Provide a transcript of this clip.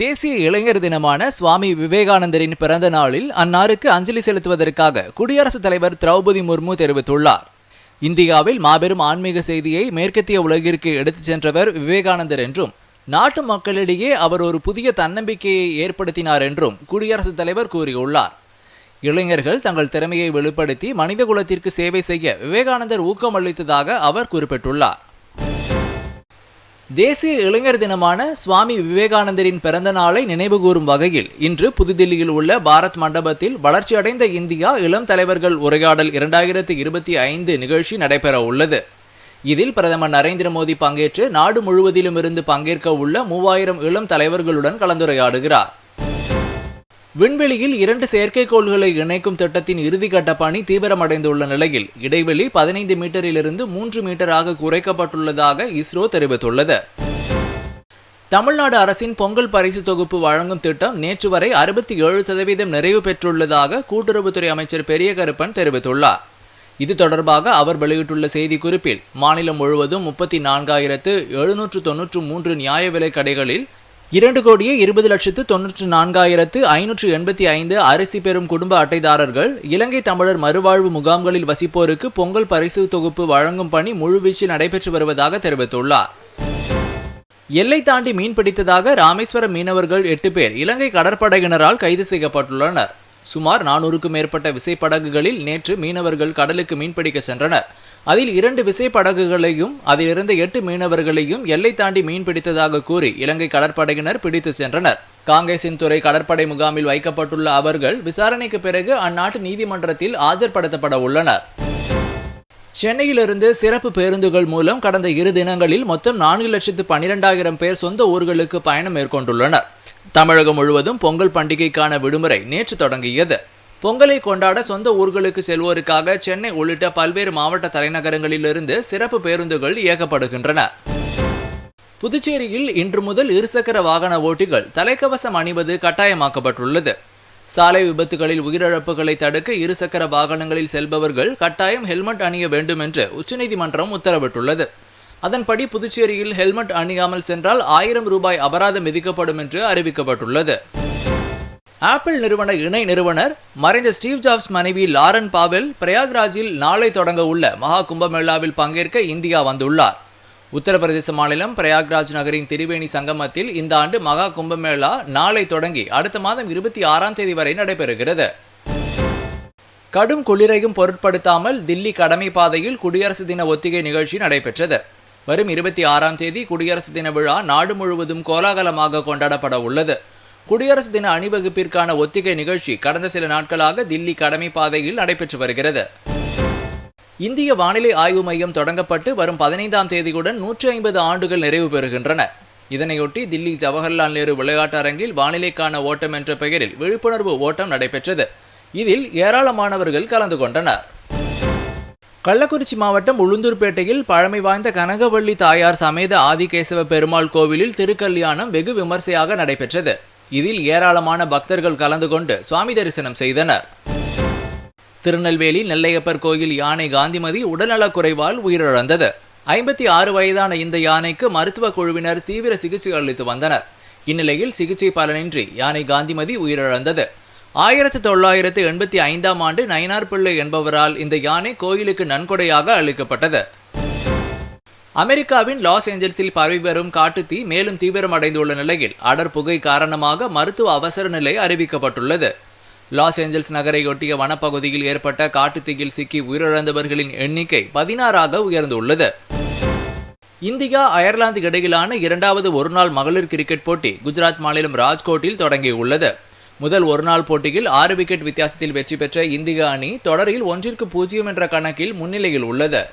தேசிய இளைஞர் தினமான சுவாமி விவேகானந்தரின் பிறந்த நாளில் அன்னாருக்கு அஞ்சலி செலுத்துவதற்காக குடியரசுத் தலைவர் திரௌபதி முர்மு தெரிவித்துள்ளார். இந்தியாவில் மாபெரும் ஆன்மீக செய்தியை மேற்கத்திய உலகிற்கு எடுத்துச் சென்றவர் விவேகானந்தர் என்றும் நாட்டு மக்களிடையே அவர் ஒரு புதிய தன்னம்பிக்கையை ஏற்படுத்தினார் என்றும் குடியரசுத் தலைவர் கூறியுள்ளார். இளைஞர்கள் தங்கள் திறமையை வெளிப்படுத்தி மனித குலத்திற்கு சேவை செய்ய விவேகானந்தர் ஊக்கம் அளித்ததாக அவர் குறிப்பிட்டுள்ளார். தேசிய இளைஞர் தினமான சுவாமி விவேகானந்தரின் பிறந்த நாளை நினைவுகூரும் வகையில் இன்று புதுதில்லியில் உள்ள பாரத் மண்டபத்தில் வளர்ச்சியடைந்த இந்தியா இளம் தலைவர்கள் உரையாடல் இரண்டாயிரத்தி இருபத்தி ஐந்து நிகழ்ச்சி நடைபெற உள்ளது. இதில் பிரதமர் நரேந்திர மோடி பங்கேற்று நாடு முழுவதிலும் இருந்து பங்கேற்க உள்ள மூவாயிரம் இளம் தலைவர்களுடன் கலந்துரையாடுகிறார். விண்வெளியில் இரண்டு செயற்கைக்கோள்களை இணைக்கும் திட்டத்தின் இறுதிக்கட்ட பணி தீவிரமடைந்துள்ள நிலையில் இடைவெளி பதினைந்து மீட்டரிலிருந்து மூன்று மீட்டராக குறைக்கப்பட்டுள்ளதாக இஸ்ரோ தெரிவித்துள்ளது. தமிழ்நாடு அரசின் பொங்கல் பரிசு தொகுப்பு வழங்கும் திட்டம் நேற்று வரை அறுபத்தி ஏழு சதவீதம் நிறைவு பெற்றுள்ளதாக கூட்டுறவுத்துறை அமைச்சர் பெரிய கருப்பன் தெரிவித்துள்ளார். இது தொடர்பாக அவர் வெளியிட்டுள்ள செய்திக்குறிப்பில் மாநிலம் முழுவதும் முப்பத்தி நான்காயிரத்து எழுநூற்று தொன்னூற்று மூன்று நியாய விலை கடைகளில் இரண்டு கோடியே இருபது லட்சத்து தொன்னூற்று நான்காயிரத்து ஐநூற்று எண்பத்தி ஐந்து அரிசி பெறும் குடும்ப அட்டைதாரர்கள் இலங்கை தமிழர் மறுவாழ்வு முகாம்களில் வசிப்போருக்கு பொங்கல் பரிசு தொகுப்பு வழங்கும் பணி முழுவீச்சில் நடைபெற்று வருவதாக தெரிவித்துள்ளார். எல்லை தாண்டி மீன் பிடித்ததாக ராமேஸ்வரம் மீனவர்கள் எட்டு பேர் இலங்கை கடற்படையினரால் கைது செய்யப்பட்டுள்ளனர். சுமார் நானூறுக்கும் மேற்பட்ட விசைப்படகுகளில் நேற்று மீனவர்கள் கடலுக்கு மீன்பிடிக்க சென்றனர். அதில் இரண்டு விசைப்படகுகளையும் அதிலிருந்த எட்டு மீனவர்களையும் எல்லை தாண்டி மீன் பிடித்ததாக கூறி இலங்கை கடற்படையினர் பிடித்து சென்றனர். காங்கேசின் துறை கடற்படை முகாமில் வைக்கப்பட்டுள்ள அவர்கள் விசாரணைக்கு பிறகு அந்நாட்டு நீதிமன்றத்தில் ஆஜர்படுத்தப்பட உள்ளனர். சென்னையிலிருந்து சிறப்பு பேருந்துகள் மூலம் கடந்த இரு தினங்களில் மொத்தம் நான்கு லட்சத்து பனிரெண்டாயிரம் பேர் சொந்த ஊர்களுக்கு பயணம் மேற்கொண்டுள்ளனர். தமிழகம் முழுவதும் பொங்கல் பண்டிகைக்கான விடுமுறை நேற்று தொடங்கியது. பொங்கலை கொண்டாட சொந்த ஊர்களுக்கு செல்வோருக்காக சென்னை உள்ளிட்ட பல்வேறு மாவட்ட தலைநகரங்களிலிருந்து சிறப்பு பேருந்துகள் இயக்கப்படுகின்றன. புதுச்சேரியில் இன்று முதல் இருசக்கர வாகன ஓட்டிகள் தலைக்கவசம் அணிவது கட்டாயமாக்கப்பட்டுள்ளது. சாலை விபத்துகளில் உயிரிழப்புகளை தடுக்க இருசக்கர வாகனங்களில் செல்பவர்கள் கட்டாயம் ஹெல்மெட் அணிய வேண்டும் என்று உச்சநீதிமன்றம் உத்தரவிட்டுள்ளது. அதன்படி புதுச்சேரியில் ஹெல்மெட் அணியாமல் சென்றால் ஆயிரம் ரூபாய் அபராதம் விதிக்கப்படும் என்று அறிவிக்கப்பட்டுள்ளது. ஆப்பிள் நிறுவன இணை நிறுவனர் மறைந்த ஸ்டீவ் ஜாப்ஸ் மனைவி லாரன் பாவெல் பிரயாக்ராஜில் நாளை தொடங்க உள்ள மகா கும்பமேளாவில் பங்கேற்க இந்தியா வந்துள்ளார். உத்தரப்பிரதேச மாநிலம் பிரயாக்ராஜ் நகரின் திரிவேணி சங்கமத்தில் இந்த ஆண்டு மகா கும்பமேளா நாளை தொடங்கி அடுத்த மாதம் இருபத்தி ஆறாம் தேதி வரை நடைபெறுகிறது. கடும் குளிரையும் பொருட்படுத்தாமல் தில்லி கடமை பாதையில் குடியரசு தின ஒத்திகை நிகழ்ச்சி நடைபெற்றது. வரும் இருபத்தி ஆறாம் தேதி குடியரசு தின விழா நாடு முழுவதும் கோலாகலமாக கொண்டாடப்பட உள்ளது. குடியரசு தின அணிவகுப்பிற்கான ஒத்திகை நிகழ்ச்சி கடந்த சில நாட்களாக தில்லி கடமை பாதையில் நடைபெற்று வருகிறது. இந்திய வானிலை ஆய்வு மையம் தொடங்கப்பட்டு வரும் பதினைந்தாம் தேதியுடன் நூற்றி ஐம்பது ஆண்டுகள் நிறைவு பெறுகின்றன. இதனையொட்டி தில்லி ஜவஹர்லால் நேரு விளையாட்டு அரங்கில் வானிலைக்கான ஓட்டம் என்ற பெயரில் விழிப்புணர்வு ஓட்டம் நடைபெற்றது. இதில் ஏராளமானவர்கள் கலந்து கொண்டனர். கள்ளக்குறிச்சி மாவட்டம் உளுந்தூர்பேட்டையில் பழமை வாய்ந்த கனகவள்ளி தாயார் சமேத ஆதிகேசவ பெருமாள் கோவிலில் திருக்கல்யாணம் வெகு விமர்சையாக நடைபெற்றது. இதில் ஏராளமான பக்தர்கள் கலந்து கொண்டு சுவாமி தரிசனம் செய்தனர். திருநெல்வேலி நெல்லையப்பர் கோயில் யானை காந்திமதி உடல்நலக் குறைவால் உயிரிழந்தது. ஐம்பத்தி ஆறு வயதான இந்த யானைக்கு மருத்துவ குழுவினர் தீவிர சிகிச்சை அளித்து வந்தனர். இந்நிலையில் சிகிச்சை பலனின்றி யானை காந்திமதி உயிரிழந்தது. ஆயிரத்தி தொள்ளாயிரத்து எண்பத்தி ஐந்தாம் ஆண்டு நயினார் பிள்ளை என்பவரால் இந்த யானை கோயிலுக்கு நன்கொடையாக அளிக்கப்பட்டது. அமெரிக்காவின் லாஸ் ஏஞ்சல்ஸில் பரவி வரும் காட்டுத்தீ மேலும் தீவிரமடைந்துள்ள நிலையில் அடர் புகை காரணமாக மருத்துவ அவசர நிலை அறிவிக்கப்பட்டுள்ளது. லாஸ் ஏஞ்சல்ஸ் நகரை ஒட்டிய வனப்பகுதியில் ஏற்பட்ட காட்டுத்தீயில் சிக்கி உயிரிழந்தவர்களின் எண்ணிக்கை பதினாறாக உயர்ந்துள்ளது. இந்தியா அயர்லாந்து இடையிலான இரண்டாவது ஒருநாள் மகளிர் கிரிக்கெட் போட்டி குஜராத் மாநிலம் ராஜ்கோட்டில் தொடங்கியுள்ளது. முதல் ஒருநாள் போட்டியில் ஆறு விக்கெட் வித்தியாசத்தில் வெற்றி பெற்ற இந்திய அணி தொடரில் ஒன்றிற்கு பூஜ்ஜியம் என்ற கணக்கில் முன்னிலையில் உள்ளது.